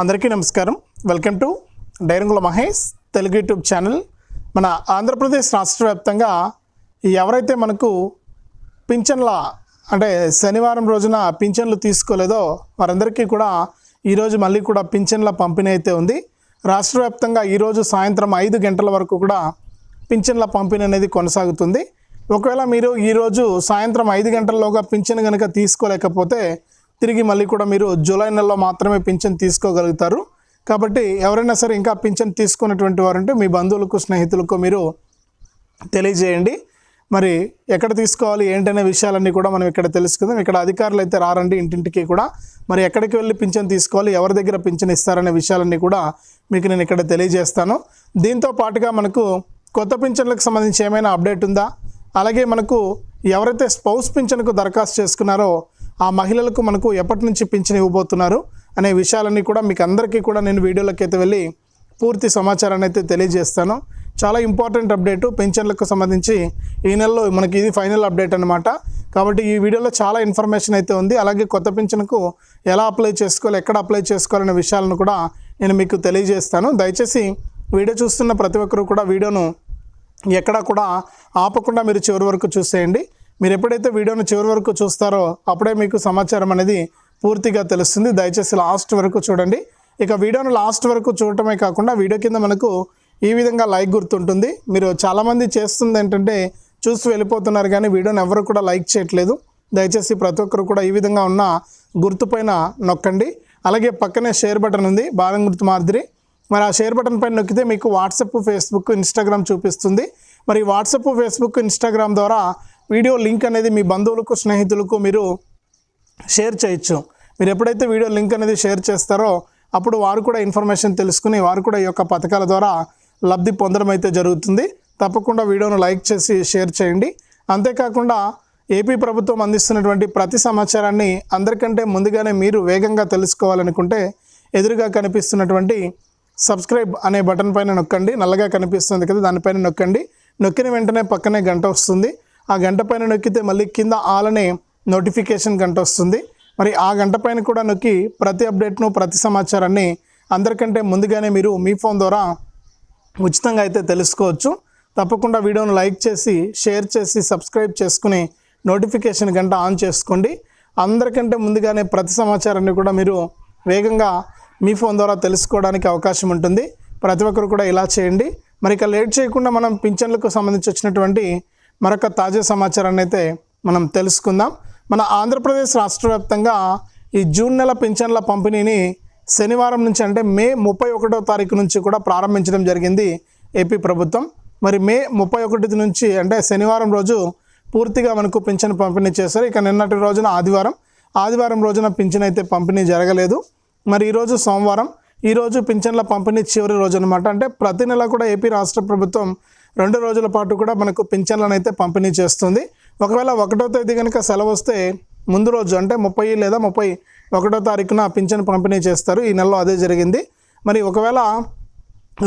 అందరికీ నమస్కారం. Welcome to డైరంగుల Mahesh Telugu YouTube channel. మన ఆంధ్రప్రదేశ్ రాష్ట్ర వ్యాప్తంగా ఎవరైతే మనకు పింఛన్ల అంటే శనివారం రోజున పింఛన్లు తీసుకోలేదో వారందరికీ కూడా ఈరోజు మళ్ళీ కూడా పింఛన్ల పంపిణీ అయితే ఉంది. రాష్ట్ర వ్యాప్తంగా ఈరోజు సాయంత్రం ఐదు గంటల వరకు కూడా పింఛన్ల పంపిణీ అనేది కొనసాగుతుంది. ఒకవేళ మీరు ఈరోజు సాయంత్రం ఐదు గంటల్లోగా పింఛన్ కనుక తీసుకోలేకపోతే తిరిగి మళ్ళీ కూడా మీరు జూలై నెలలో మాత్రమే పింఛన్ తీసుకోగలుగుతారు. కాబట్టి ఎవరైనా సరే ఇంకా పింఛన్ తీసుకున్నటువంటి వారంటే మీ బంధువులకు స్నేహితులకు మీరు తెలియజేయండి. మరి ఎక్కడ తీసుకోవాలి ఏంటనే విషయాలన్నీ కూడా మనం ఇక్కడ తెలుసుకుందాం. ఇక్కడ అధికారులు అయితే రారండి ఇంటింటికి కూడా. మరి ఎక్కడికి వెళ్ళి పింఛన్ తీసుకోవాలి ఎవరి దగ్గర పింఛన్ ఇస్తారనే విషయాలన్నీ కూడా మీకు నేను ఇక్కడ తెలియజేస్తాను. దీంతో పాటుగా మనకు కొత్త పింఛన్లకు సంబంధించి ఏమైనా అప్డేట్ ఉందా? అలాగే మనకు ఎవరైతే స్పౌస్ పింఛన్కు దరఖాస్తు చేసుకున్నారో ఆ మహిళలకు మనకు ఎప్పటి నుంచి పింఛన్ ఇవ్వబోతున్నారు అనే విషయాలన్నీ కూడా మీకు అందరికీ కూడా నేను వీడియోలోకి అయితే వెళ్ళి పూర్తి సమాచారాన్ని అయితే తెలియజేస్తాను. చాలా ఇంపార్టెంట్ అప్డేటు. పెన్షన్లకు సంబంధించి ఈ నెలలో మనకి ఇది ఫైనల్ అప్డేట్ అనమాట కాబట్టి ఈ వీడియోలో చాలా ఇన్ఫర్మేషన్ అయితే ఉంది. అలాగే కొత్త పెన్షన్కు ఎలా అప్లై చేసుకోవాలి ఎక్కడ అప్లై చేసుకోవాలనే విషయాలను కూడా నేను మీకు తెలియజేస్తాను. దయచేసి వీడియో చూస్తున్న ప్రతి ఒక్కరూ కూడా వీడియోను ఎక్కడా కూడా ఆపకుండా మీరు చివరి వరకు చూసేయండి. మీరు ఎప్పుడైతే వీడియోను చివరి వరకు చూస్తారో అప్పుడే మీకు సమాచారం అనేది పూర్తిగా తెలుస్తుంది. దయచేసి లాస్ట్ వరకు చూడండి. ఇక వీడియోను లాస్ట్ వరకు చూడటమే కాకుండా వీడియో కింద మనకు ఈ విధంగా లైక్ గుర్తుంటుంది. మీరు చాలామంది చేస్తుంది ఏంటంటే చూసి వెళ్ళిపోతున్నారు కానీ వీడియోని ఎవరు కూడా లైక్ చేయట్లేదు. దయచేసి ప్రతి ఒక్కరు కూడా ఈ విధంగా ఉన్న గుర్తు పైన నొక్కండి. అలాగే పక్కనే షేర్ బటన్ ఉంది బాదం గుర్తు మాదిరి. మరి ఆ షేర్ బటన్ పైన నొక్కితే మీకు వాట్సాప్ ఫేస్బుక్ ఇన్స్టాగ్రామ్ చూపిస్తుంది. మరి వాట్సాప్ ఫేస్బుక్ ఇన్స్టాగ్రామ్ ద్వారా వీడియో లింక్ అనేది మీ బంధువులకు స్నేహితులకు మీరు షేర్ చేయొచ్చు. మీరు ఎప్పుడైతే వీడియో లింక్ అనేది షేర్ చేస్తారో అప్పుడు వారు కూడా ఇన్ఫర్మేషన్ తెలుసుకుని వారు కూడా ఈ యొక్క పథకాల ద్వారా లబ్ధి పొందడం అయితే జరుగుతుంది. తప్పకుండా వీడియోను లైక్ చేసి షేర్ చేయండి. అంతేకాకుండా ఏపీ ప్రభుత్వం అందిస్తున్నటువంటి ప్రతి సమాచారాన్ని అందరికంటే ముందుగానే మీరు వేగంగా తెలుసుకోవాలనుకుంటే ఎదురుగా కనిపిస్తున్నటువంటి సబ్స్క్రైబ్ అనే బటన్ పైన నొక్కండి. నల్లగా కనిపిస్తుంది కదా దానిపైన నొక్కండి. నొక్కిన వెంటనే పక్కనే గంట వస్తుంది. ఆ గంట పైన నొక్కితే మళ్ళీ కింద ఆలనే నోటిఫికేషన్ గంట వస్తుంది. మరి ఆ గంట పైన కూడా నొక్కి ప్రతి అప్డేట్ను ప్రతి సమాచారాన్ని అందరికంటే ముందుగానే మీరు మీ ఫోన్ ద్వారా ఉచితంగా అయితే తెలుసుకోవచ్చు. తప్పకుండా వీడియోను లైక్ చేసి షేర్ చేసి సబ్స్క్రైబ్ చేసుకుని నోటిఫికేషన్ గంట ఆన్ చేసుకోండి. అందరికంటే ముందుగానే ప్రతి సమాచారాన్ని కూడా మీరు వేగంగా మీ ఫోన్ ద్వారా తెలుసుకోవడానికి అవకాశం ఉంటుంది. ప్రతి ఒక్కరు కూడా ఇలా చేయండి. మరి ఇక లేట్ చేయకుండా మనం పింఛన్లకు సంబంధించి వచ్చినటువంటి మరొక తాజా సమాచారాన్ని అయితే మనం తెలుసుకుందాం. మన ఆంధ్రప్రదేశ్ రాష్ట్ర వ్యాప్తంగా ఈ జూన్ నెల పింఛన్ల పంపిణీని శనివారం నుంచి అంటే మే ముప్పై ఒకటో తారీఖు నుంచి కూడా ప్రారంభించడం జరిగింది ఏపీ ప్రభుత్వం. మరి మే ముప్పై ఒకటి నుంచి అంటే శనివారం రోజు పూర్తిగా మనకు పింఛన్ పంపిణీ చేశారు. ఇక నిన్నటి రోజున ఆదివారం ఆదివారం రోజున పింఛన్ అయితే పంపిణీ జరగలేదు. మరి ఈరోజు సోమవారం ఈరోజు పింఛన్ల పంపిణీ చివరి రోజు అనమాట అంటే ప్రతి నెల కూడా ఏపీ రాష్ట్ర ప్రభుత్వం రెండు రోజుల పాటు కూడా మనకు పింఛన్లను అయితే పంపిణీ చేస్తుంది. ఒకవేళ ఒకటో తేదీ కనుక సెలవు వస్తే ముందు రోజు అంటే ముప్పై లేదా ముప్పై ఒకటో తారీఖున పింఛన్ పంపిణీ చేస్తారు. ఈ నెలలో అదే జరిగింది. మరి ఒకవేళ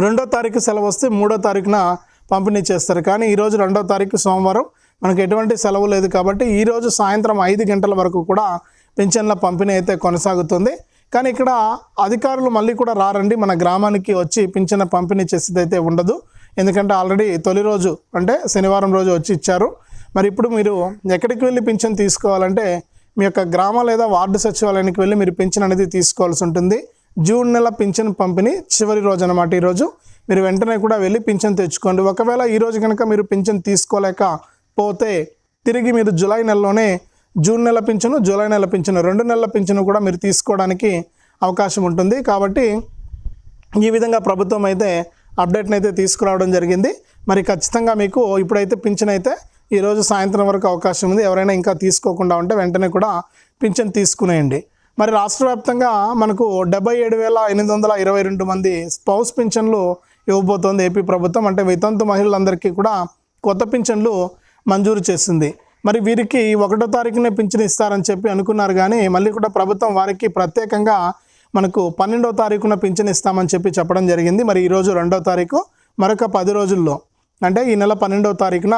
రెండో తారీఖు సెలవు వస్తే మూడో తారీఖున పంపిణీ చేస్తారు. కానీ ఈరోజు రెండో తారీఖు సోమవారం మనకు ఎటువంటి సెలవు లేదు కాబట్టి ఈరోజు సాయంత్రం ఐదు గంటల వరకు కూడా పింఛన్ల పంపిణీ అయితే కొనసాగుతుంది. కానీ ఇక్కడ అధికారులు మళ్ళీ కూడా రారండి. మన గ్రామానికి వచ్చి పింఛన్ పంపిణీ చేసేది అయితే ఉండదు. ఎందుకంటే ఆల్రెడీ తొలి రోజు అంటే శనివారం రోజు వచ్చి ఇచ్చారు. మరి ఇప్పుడు మీరు ఎక్కడికి వెళ్ళి పింఛన్ తీసుకోవాలంటే మీ యొక్క గ్రామ లేదా వార్డు సచివాలయానికి వెళ్ళి మీరు పింఛన్ అనేది తీసుకోవాల్సి ఉంటుంది. జూన్ నెల పింఛన్ పంపిణీ చివరి రోజు అనమాట ఈరోజు మీరు వెంటనే కూడా వెళ్ళి పింఛన్ తెచ్చుకోండి. ఒకవేళ ఈరోజు కనుక మీరు పింఛన్ తీసుకోలేకపోతే తిరిగి మీరు జూలై నెలలోనే జూన్ నెల పింఛను జూలై నెల పింఛను రెండు నెలల పింఛను కూడా మీరు తీసుకోవడానికి అవకాశం ఉంటుంది. కాబట్టి ఈ విధంగా ప్రభుత్వం అయితే అప్డేట్ని అయితే తీసుకురావడం జరిగింది. మరి ఖచ్చితంగా మీకు ఇప్పుడైతే పింఛన్ అయితే ఈరోజు సాయంత్రం వరకు అవకాశం ఉంది. ఎవరైనా ఇంకా తీసుకోకుండా ఉంటే వెంటనే కూడా పింఛన్ తీసుకునేయండి. మరి రాష్ట్ర వ్యాప్తంగా మనకు డెబ్బై ఏడు వేల ఎనిమిది వందల ఇరవై రెండు మంది స్పౌస్ పింఛన్లు ఇవ్వబోతోంది ఏపీ ప్రభుత్వం. అంటే వితంతు మహిళలందరికీ కూడా కొత్త పింఛన్లు మంజూరు చేసింది. మరి వీరికి ఒకటో తారీఖునే పింఛన్ ఇస్తారని చెప్పి అనుకున్నారు కానీ మళ్ళీ కూడా ప్రభుత్వం వారికి ప్రత్యేకంగా మనకు పన్నెండవ తారీఖున పింఛన్ ఇస్తామని చెప్పి చెప్పడం జరిగింది. మరి ఈరోజు రెండవ తారీఖు మరొక పది రోజుల్లో. అంటే ఈ నెల పన్నెండవ తారీఖున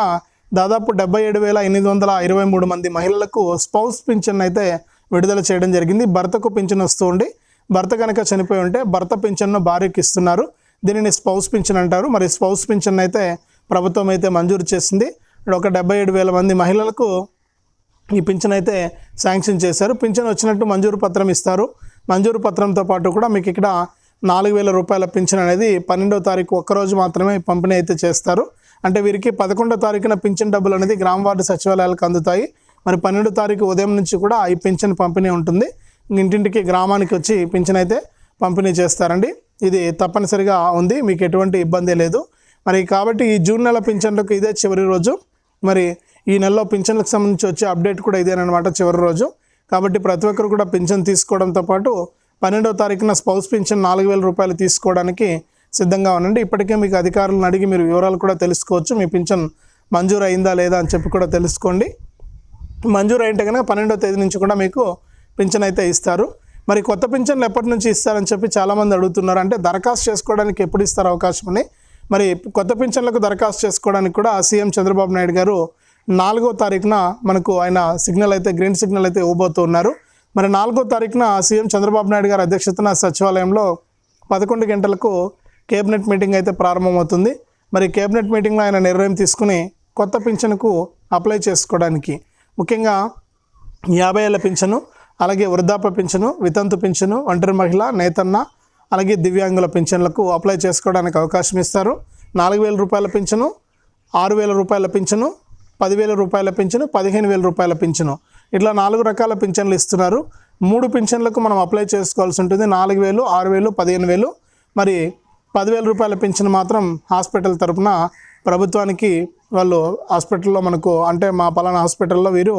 దాదాపు డెబ్బై ఏడు వేల ఎనిమిది వందల ఇరవై మూడు మంది మహిళలకు స్పౌస్ పింఛన్ అయితే విడుదల చేయడం జరిగింది. భర్తకు పింఛన్ వస్తూ ఉండి భర్త కనుక చనిపోయి ఉంటే భర్త పింఛన్ను భార్యకి ఇస్తున్నారు దీనిని స్పౌస్ పింఛన్ అంటారు. మరి స్పౌస్ పింఛన్ అయితే ప్రభుత్వం అయితే మంజూరు చేసింది. ఒక డెబ్బై ఏడు వేల మంది మహిళలకు ఈ పింఛన్ అయితే శాంక్షన్ చేశారు. పింఛన్ వచ్చినట్టు మంజూరు పత్రం ఇస్తారు. మంజూరు పత్రంతో పాటు కూడా మీకు ఇక్కడ నాలుగు వేల రూపాయల పింఛన్ అనేది పన్నెండో తారీఖు ఒక్కరోజు మాత్రమే పంపిణీ అయితే చేస్తారు. అంటే వీరికి పదకొండో తారీఖున పింఛన్ డబ్బులు అనేది గ్రామ వార్డు సచివాలయాలకు అందుతాయి. మరి పన్నెండో తారీఖు ఉదయం నుంచి కూడా ఈ పింఛన్ పంపిణీ ఉంటుంది. ఇంటింటికి గ్రామానికి వచ్చి పింఛన్ అయితే పంపిణీ చేస్తారండి. ఇది తప్పనిసరిగా ఉంది. మీకు ఎటువంటి ఇబ్బంది లేదు. మరి కాబట్టి ఈ జూన్ నెల పింఛన్లకు ఇదే చివరి రోజు. మరి ఈ నెలలో పింఛన్లకు సంబంధించి వచ్చే అప్డేట్ కూడా ఇదేనమాట చివరి రోజు. కాబట్టి ప్రతి ఒక్కరు కూడా పింఛన్ తీసుకోవడంతో పాటు పన్నెండవ తారీఖున స్పౌస్ పింఛన్ నాలుగు వేల రూపాయలు తీసుకోవడానికి సిద్ధంగా ఉండండి. ఇప్పటికే మీకు అధికారులను అడిగి మీరు వివరాలు కూడా తెలుసుకోవచ్చు. మీ పింఛన్ మంజూరు అయిందా లేదా అని చెప్పి కూడా తెలుసుకోండి. మంజూరు అయింటే కనుక పన్నెండవ తేదీ నుంచి కూడా మీకు పింఛన్ అయితే ఇస్తారు. మరి కొత్త పింఛన్లు ఎప్పటి నుంచి ఇస్తారని చెప్పి చాలామంది అడుగుతున్నారు. అంటే దరఖాస్తు చేసుకోవడానికి ఎప్పుడు ఇస్తారు అవకాశం ఉంది మరి కొత్త పింఛన్లకు దరఖాస్తు చేసుకోవడానికి కూడా సీఎం చంద్రబాబు నాయుడు గారు నాలుగో తారీఖున మనకు ఆయన సిగ్నల్ అయితే గ్రీన్ సిగ్నల్ అయితే ఇవ్వబోతూ ఉన్నారు. మరి నాలుగో తారీఖున సీఎం చంద్రబాబు నాయుడు గారి అధ్యక్షతన సచివాలయంలో పదకొండు గంటలకు కేబినెట్ మీటింగ్ అయితే ప్రారంభమవుతుంది. మరి కేబినెట్ మీటింగ్లో ఆయన నిర్ణయం తీసుకుని కొత్త పింఛన్కు అప్లై చేసుకోవడానికి ముఖ్యంగా యాభై ఏళ్ళ పింఛను అలాగే వృద్ధాప్య పింఛను వితంతు పింఛను ఒంటరి మహిళ నేతన్న అలాగే దివ్యాంగుల పింఛన్లకు అప్లై చేసుకోవడానికి అవకాశం ఇస్తారు. నాలుగు వేల రూపాయల పింఛను ఆరు వేల రూపాయల పింఛను పదివేల రూపాయల పింఛను పదిహేను వేల రూపాయల పింఛను. ఇట్లా నాలుగు రకాల పింఛన్లు ఇస్తున్నారు. మూడు పింఛన్లకు మనం అప్లై చేసుకోవాల్సి ఉంటుంది. నాలుగు వేలు ఆరు వేలు పదిహేను వేలు. మరి పదివేల రూపాయల పింఛను మాత్రం హాస్పిటల్ తరపున ప్రభుత్వానికి వాళ్ళు హాస్పిటల్లో మనకు అంటే మా పలానా హాస్పిటల్లో వీరు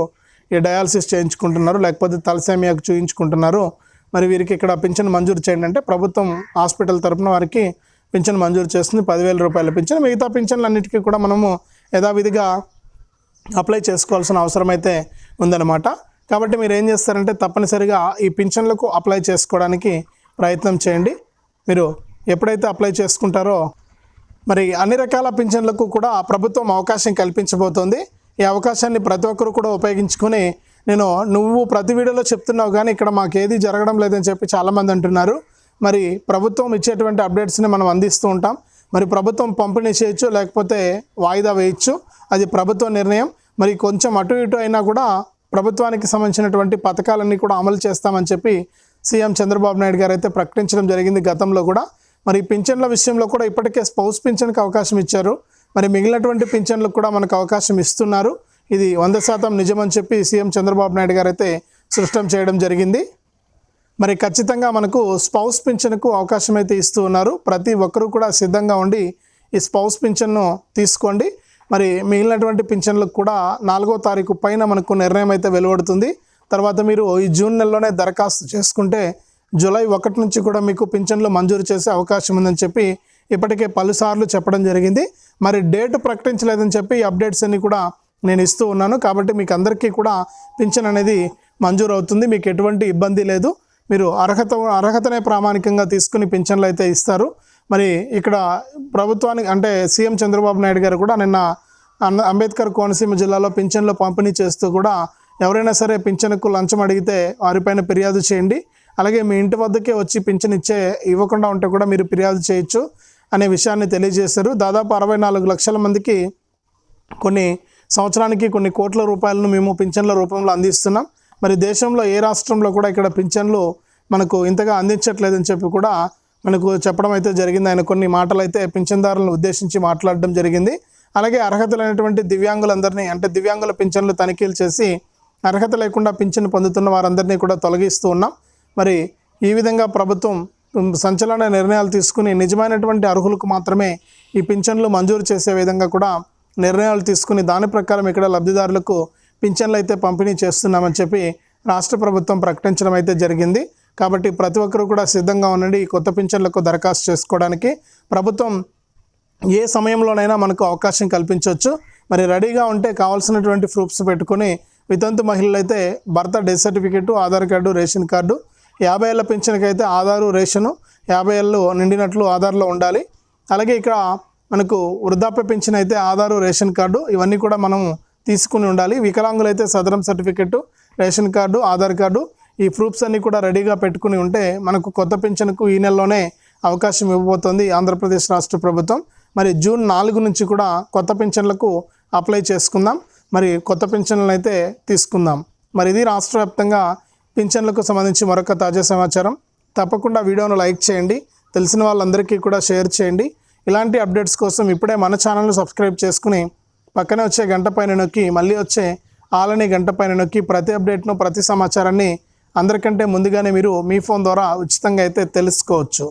ఈ డయాలసిస్ చేయించుకుంటున్నారు. లేకపోతే తలసేమియాకు చూయించుకుంటున్నారు. మరి వీరికి ఇక్కడ పింఛన్ మంజూరు చేయండి అంటే ప్రభుత్వం హాస్పిటల్ తరపున వారికి పింఛన్ మంజూరు చేస్తుంది. పదివేల రూపాయల పింఛన్. మిగతా పింఛన్లు అన్నిటికీ కూడా మనము యథావిధిగా అప్లై చేసుకోవాల్సిన అవసరం అయితే ఉందన్నమాట. కాబట్టి మీరు ఏం చేస్తారంటే తప్పనిసరిగా ఈ పింఛన్లకు అప్లై చేసుకోవడానికి ప్రయత్నం చేయండి. మీరు ఎప్పుడైతే అప్లై చేసుకుంటారో మరి అన్ని రకాల పింఛన్లకు కూడా ప్రభుత్వం అవకాశం కల్పించబోతోంది. ఈ అవకాశాన్ని ప్రతి ఒక్కరు కూడా ఉపయోగించుకొని నేను నువ్వు ప్రతి వీడియోలో చెప్తున్నావు కానీ ఇక్కడ మాకు ఏది జరగడం లేదని చెప్పి చాలామంది అంటున్నారు. మరి ప్రభుత్వం ఇచ్చేటువంటి అప్డేట్స్ని మనం అందిస్తూ ఉంటాం. మరి ప్రభుత్వం పంపిణీ చేయొచ్చు లేకపోతే వాయిదా వేయచ్చు. అది ప్రభుత్వ నిర్ణయం. మరి కొంచెం అటు ఇటు అయినా కూడా ప్రభుత్వానికి సంబంధించినటువంటి పథకాలన్నీ కూడా అమలు చేస్తామని చెప్పి సీఎం చంద్రబాబు నాయుడు గారు అయితే ప్రకటించడం జరిగింది గతంలో కూడా. మరి పింఛన్ల విషయంలో కూడా ఇప్పటికే స్పౌస్ పింఛన్కి అవకాశం ఇచ్చారు. మరి మిగిలినటువంటి పింఛన్లకు కూడా మనకు అవకాశం ఇస్తున్నారు. ఇది వంద శాతం నిజమని చెప్పి సీఎం చంద్రబాబు నాయుడు గారు అయితే స్పష్టం చేయడం జరిగింది. మరి ఖచ్చితంగా మనకు స్పౌస్ పింఛన్కు అవకాశం అయితే ఇస్తూ ఉన్నారు. ప్రతి ఒక్కరూ కూడా సిద్ధంగా ఉండి ఈ స్పౌస్ పింఛన్ను తీసుకోండి. మరి మిగిలినటువంటి పింఛన్లకు కూడా నాలుగో తారీఖు పైన మనకు నిర్ణయం అయితే వెలువడుతుంది. తర్వాత మీరు ఈ జూన్ నెలలోనే దరఖాస్తు చేసుకుంటే జూలై ఒకటి నుంచి కూడా మీకు పింఛన్లు మంజూరు చేసే అవకాశం ఉందని చెప్పి ఇప్పటికే పలుసార్లు చెప్పడం జరిగింది. మరి డేట్ ప్రకటించలేదని చెప్పి అప్డేట్స్ అన్ని కూడా నేను ఇస్తూ ఉన్నాను. కాబట్టి మీకు అందరికీ కూడా పింఛన్ అనేది మంజూరు అవుతుంది. మీకు ఎటువంటి ఇబ్బంది లేదు. మీరు అర్హత అర్హతనే ప్రామాణికంగా తీసుకుని పింఛన్లు అయితే ఇస్తారు. మరి ఇక్కడ ప్రభుత్వానికి అంటే సీఎం చంద్రబాబు నాయుడు గారు కూడా నిన్న అంబేద్కర్ కోనసీమ జిల్లాలో పింఛన్లు పంపిణీ చేస్తూ కూడా ఎవరైనా సరే పింఛన్కు లంచం అడిగితే వారిపైన ఫిర్యాదు చేయండి. అలాగే మీ ఇంటి వద్దకే వచ్చి పింఛన్ ఇచ్చే ఇవ్వకుండా ఉంటే కూడా మీరు ఫిర్యాదు చేయొచ్చు అనే విషయాన్ని తెలియజేశారు. దాదాపు అరవై నాలుగు లక్షల మందికి కొన్ని సంవత్సరానికి కొన్ని కోట్ల రూపాయలను మేము పింఛన్ల రూపంలో అందిస్తున్నాం. మరి దేశంలో ఏ రాష్ట్రంలో కూడా ఇక్కడ పింఛన్లు మనకు ఇంతగా అందించట్లేదని చెప్పి కూడా మనకు చెప్పడం అయితే జరిగింది. ఆయన కొన్ని మాటలు అయితే పింఛన్దారులను ఉద్దేశించి మాట్లాడడం జరిగింది. అలాగే అర్హతలైనటువంటి దివ్యాంగులందరినీ అంటే దివ్యాంగుల పింఛన్లు తనిఖీలు చేసి అర్హత లేకుండా పింఛన్ పొందుతున్న వారందరినీ కూడా తొలగిస్తూ ఉన్నాం. మరి ఈ విధంగా ప్రభుత్వం సంచలన నిర్ణయాలు తీసుకుని నిజమైనటువంటి అర్హులకు మాత్రమే ఈ పింఛన్లు మంజూరు చేసే విధంగా కూడా నిర్ణయాలు తీసుకుని దాని ప్రకారం ఇక్కడ లబ్ధిదారులకు పింఛన్లు అయితే పంపిణీ చేస్తున్నామని చెప్పి రాష్ట్ర ప్రభుత్వం ప్రకటించడం అయితే జరిగింది. కాబట్టి ప్రతి ఒక్కరూ కూడా సిద్ధంగా ఉండండి ఈ కొత్త పింఛన్లకు దరఖాస్తు చేసుకోవడానికి. ప్రభుత్వం ఏ సమయంలోనైనా మనకు అవకాశం కల్పించవచ్చు. మరి రెడీగా ఉంటే కావాల్సినటువంటి ప్రూఫ్స్ పెట్టుకుని వితంతు మహిళలు అయితే భర్త death certificate Aadhaar card ration card యాభై ఏళ్ళ పింఛన్కి అయితే ఆధారు రేషను యాభై ఏళ్ళు నిండినట్లు ఆధార్లో ఉండాలి. అలాగే ఇక్కడ మనకు వృద్ధాప్య పింఛన్ అయితే ఆధారు రేషన్ కార్డు ఇవన్నీ కూడా మనం తీసుకుని ఉండాలి. వికలాంగులైతే Sadarem certificate ration card Aadhaar card ఈ ప్రూఫ్స్ అన్నీ కూడా రెడీగా పెట్టుకుని ఉంటే మనకు కొత్త పెన్షన్కు ఈ నెలలోనే అవకాశం ఇవ్వబోతోంది ఆంధ్రప్రదేశ్ రాష్ట్ర ప్రభుత్వం. మరి జూన్ నాలుగు నుంచి కూడా కొత్త పింఛన్లకు అప్లై చేసుకుందాం. మరి కొత్త పెన్షన్లను అయితే తీసుకుందాం. మరి ఇది రాష్ట్ర వ్యాప్తంగా పింఛన్లకు సంబంధించి మరొక తాజా సమాచారం. తప్పకుండా వీడియోను లైక్ చేయండి. తెలిసిన వాళ్ళందరికీ కూడా షేర్ చేయండి. ఇలాంటి అప్డేట్స్ కోసం ఇప్పుడే మన ఛానల్ను సబ్స్క్రైబ్ చేసుకుని పక్కనే వచ్చే గంట పైన నొక్కి మళ్ళీ వచ్చే ఆలని గంట పైన నొక్కి ప్రతి అప్డేట్ను ప్రతి సమాచారాన్ని అందరికంటే ముందుగానే మీరు మీ ఫోన్ ద్వారా ఉచితంగా అయితే తెలుసుకోవచ్చు.